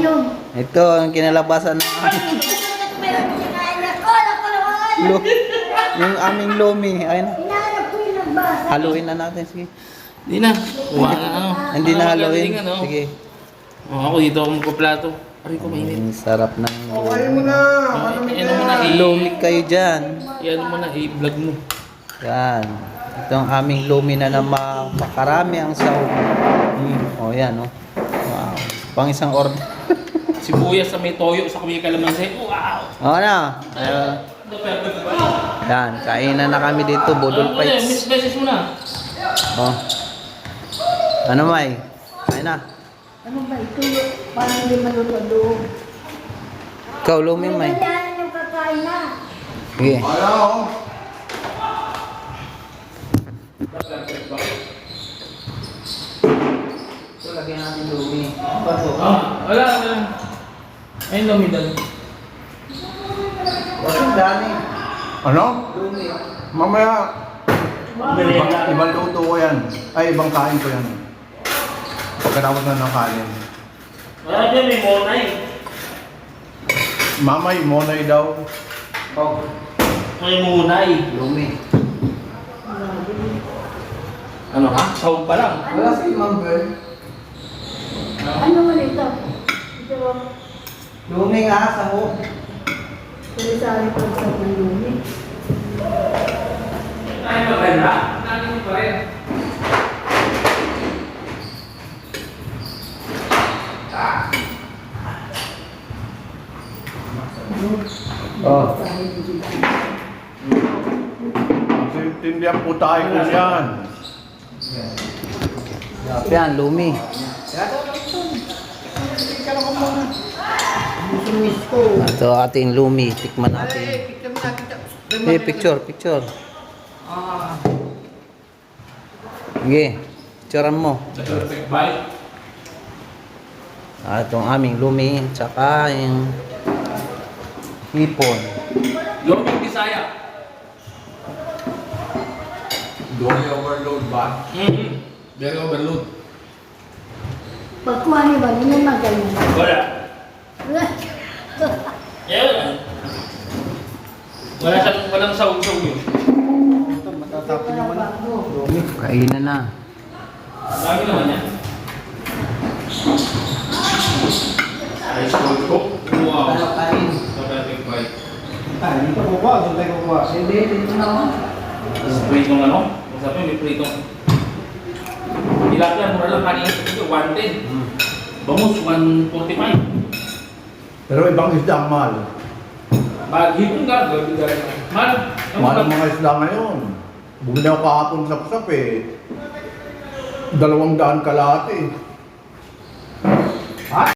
yun. Ito ang kinalabasan ng lo, yung aming lomi. Ayun, haluin na natin. Sige. Hindi na. Kuha na ano. Hindi na haluin. ano? Sige. Oh, ako dito ako magpaplato. Aray ko mainit. Ang sarap ng Okay mo na. Ano mo na i- Lomi kayo dyan. Yan mo na i-vlog mo. Yan. Ito ang aming lomi na na ma- makarami ang sahog. Mm. Oh, yan, oh. Wow. Pang isang order. Sibuyas sa may toyo sa may kalamansi. Wow! Oo na. Uh, Ano perfect ba? yan, kainan na kami dito, Budol na, miss Fights. message mo na. Oh. Ano, May? Kain na. Ano ba ito? Parang hindi malulado. Ikaw, lomi, May. Kailangan yung kakain na. Sige. Oh. Ito, lagyan natin lomi. Ah, wala, wala. Ayun lang, midal. Ang dami. Ano? Lomi. Mamaya. Ibang, ibang luto ko yan. Ay, ibang kain ko yan. Pagkatapos na ng kanin. Wala dyan, may monay. Mamay, monay daw. Oh, May munay. lomi. Ano ha? Sahog pa lang. Wala si Ma'am Girl. Ano man ito? Ito ang Lomi nga, sahog. tulisari pa sa malumi. Ay, maganda. Nanin pa rin. Oh. Tindihan po tayo ko yan. Yan, lumi. Ito ating lumi. Tikman natin. Eh, picture, picture. Sige, picturean mo. Ah, itong aming lumi, tsaka yung hipon. Loming Bisaya. Doon overload ba? Mm-hmm. Very overload. Pagkuha niyo ba, hindi mo magaling. Wala. Yeah. Wala siyang, walang sahog-sahog yun. Matatapin naman. Kainan na. Dami naman yan. Ice cold cook. Wow. kain? Perfect bite. Ah, dito ko ba? Doon tayo ko ba? Hindi, dito na ako. Tapos pritong ano? Sabi may pritong. Tilapia, mura lang kanina. Ito, 110. Bangus, 145. Pero ibang isda ang mahal. Maghipon ka, gabi rin. Mahal. Ang Mahal ang mga- isda ngayon. Bumili ako kahapon sa kusap eh. Dalawang daan kalahati eh.